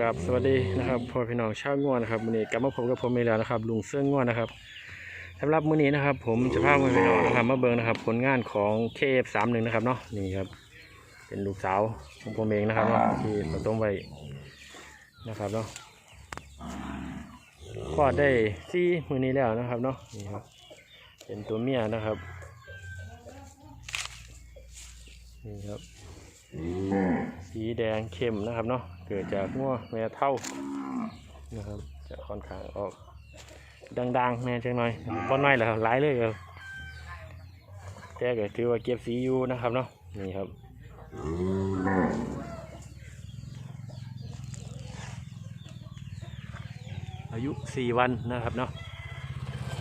กับสวัสดีนะครับพ่อพี่น้องชาวง่วนนะครับวันนี้กลับมาพบกับผมอีกแล้วนะครับ ลุงเสื้อง่วนนะครับสำหรับมื้อนี้นะครับ ผมจะพาพ่อพี่น้องนะครับมาเบิ่งนะครับ ผลงานของ KF31 นะครับเนาะนี่ครับเป็นลูกสาวของผมเองนะครับเนาะที่ผสมไว้นะครับเนาะคลอดได้ซี่มื้อนี้แล้วนะครับเนาะนี่ครับเป็นตัวเมียนะครับนี่ครับ สีแดงเข้มนะครับเนาะเกิดจากงัวแม่เท่านะครับจะค่อนข้างออกดังๆแน่จังหน่อยป้อนน้อยแหละครับหลายเลยครับแต่ก็ถือว่าเก็บสีอยู่นะครับเนาะนี่ครับอายุสี่วันนะครับเนาะ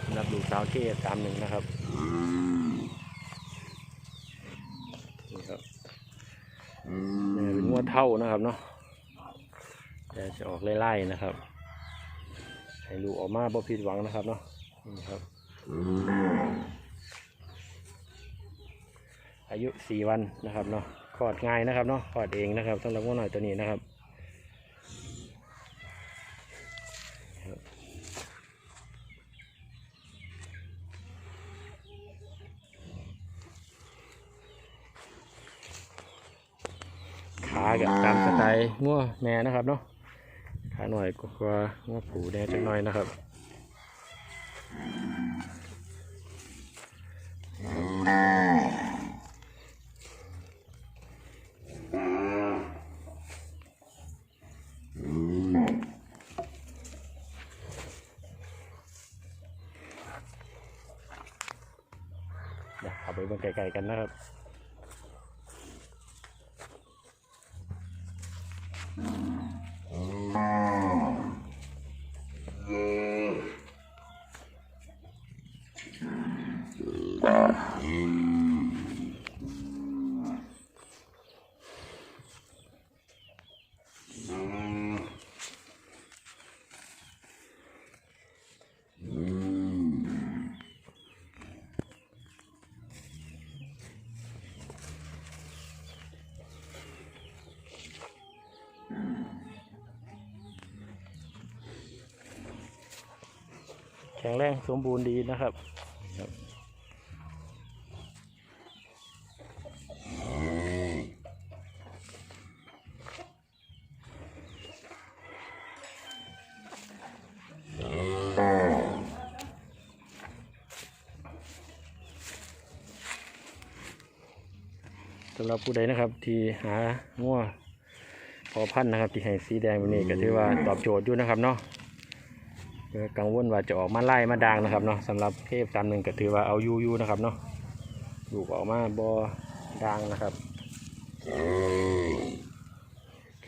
สำหรับลูกสาวเกสามหนึ่งนะครับนี่ครับ เนี่ยเป็นงวดเท่านะครับเนาะจะออกไล่ๆนะครับ ให้ลูกออกมาบ่ผิดหวังนะครับเนาะนี่ครับ อายุสี่วันนะครับเนาะคลอดง่ายนะครับเนาะคลอดเองนะครับสำหรับงวหน่อยตัวนี้นะครับ กับตามสไตล์งัวแม่นะครับเนาะขาหน่อยก็ว่างัวผูแน่จังหน่อยนะครับเดี๋ยวเอาไปเบิ่งไกลๆกันนะครับ แข็งแรงสมบูรณ์ดีนะครับ สำหรับผู้ใดนะครับ ที่หางัวพอพันธุ์นะครับ ที่ให้สีแดงแบบนี้ก็ถือว่าตอบโจทย์อยู่นะครับเนาะเพื่อกังวลว่าจะออกมาไล่มาดังนะครับเนาะสำหรับเทพตามหนึ่งก็ถือว่าเอาอยูอยูนะครับเนาะลูกออกมาบอดังนะครับโอเค